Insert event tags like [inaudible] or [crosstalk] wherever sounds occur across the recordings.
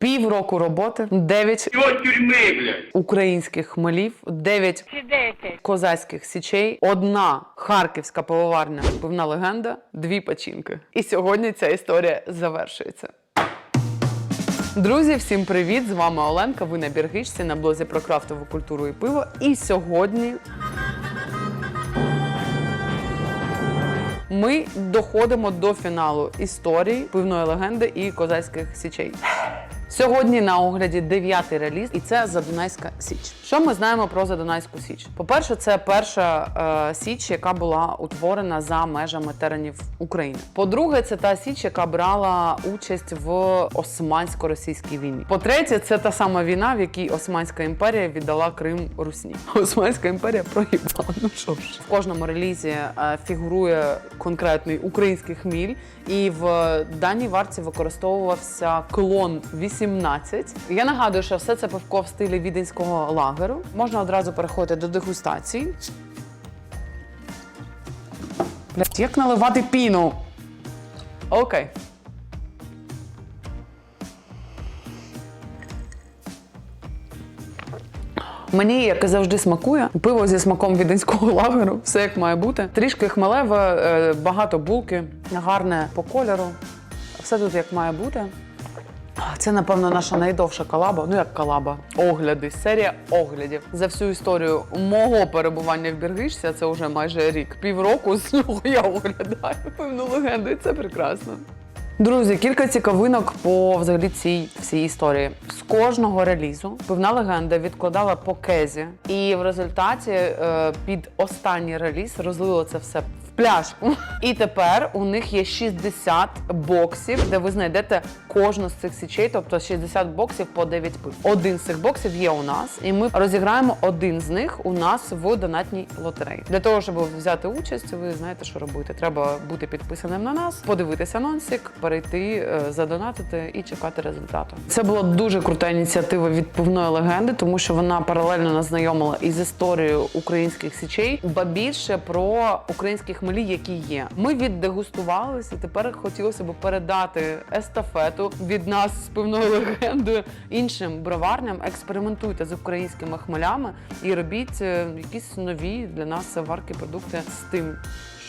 Півроку роботи, 9 Чего тюрьмы, блядь? українських хмелів, 9 козацьких січей, одна харківська пивоварня, пивна легенда, дві печінки. І сьогодні ця історія завершується. Друзі, всім привіт! З вами Оленка. Ви на Біргичці на блозі про крафтову культуру і пиво. І сьогодні ми доходимо до фіналу історії пивної легенди і козацьких січей. Сьогодні на огляді дев'ятий реліз, і це Задунайська Січ. Що ми знаємо про Задунайську Січ? По-перше, це перша е, січ, яка була утворена за межами теренів України. По-друге, це та січ, яка брала участь в Османсько-російській війні. По-третє, це та сама війна, в якій Османська імперія віддала Крим Русні. [laughs] Османська імперія проїбала. Ну що ж, в кожному релізі е, фігурує конкретний український хміль, і в даній варці використовувався клон 18. Я нагадую, що все це пивко в стилі віденського лагеру. Можна одразу переходити до дегустації. Блять, як наливати піну? Окей. Мені, як і завжди, смакує пиво зі смаком віденського лагеру, все як має бути. Трішки хмелеве, е, багато булки, гарне по кольору. Все тут як має бути. Це, напевно, наша найдовша колаба. Ну як колаба, огляди, серія оглядів за всю історію мого перебування в Біргишці, а це вже майже рік. Півроку з нього я оглядаю певну легенду, і це прекрасно. Друзі, кілька цікавинок по взагалі цій всій історії. З кожного релізу пивна легенда відкладала по кезі, і в результаті е, під останній реліз розлило це все в пляшку. І тепер у них є 60 боксів, де ви знайдете кожну з цих січей, тобто 60 боксів по 9 пив. Один з цих боксів є у нас, і ми розіграємо один з них у нас в донатній лотереї. Для того, щоб взяти участь, ви знаєте, що робити. Треба бути підписаним на нас, подивитися анонсик, перейти, е, задонатити і чекати результату. Це була дуже крута ініціатива від пивної легенди, тому що вона паралельно нас знайомила із історією українських січей, ба більше про українські хмелі, які є. Ми віддегустувалися. Тепер хотілося б передати естафету від нас з пивною легендою іншим броварням. Експериментуйте з українськими хмелями і робіть е, якісь нові для нас варки продукти з тим.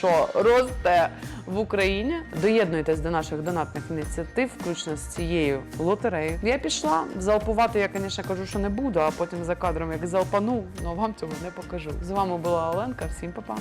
Що росте в Україні, доєднуйтесь до наших донатних ініціатив, включно з цією лотереєю. Я пішла залпувати. Я, звісно, кажу, що не буду, а потім за кадром як залпану, але вам цього не покажу. З вами була Оленка. Всім па-па.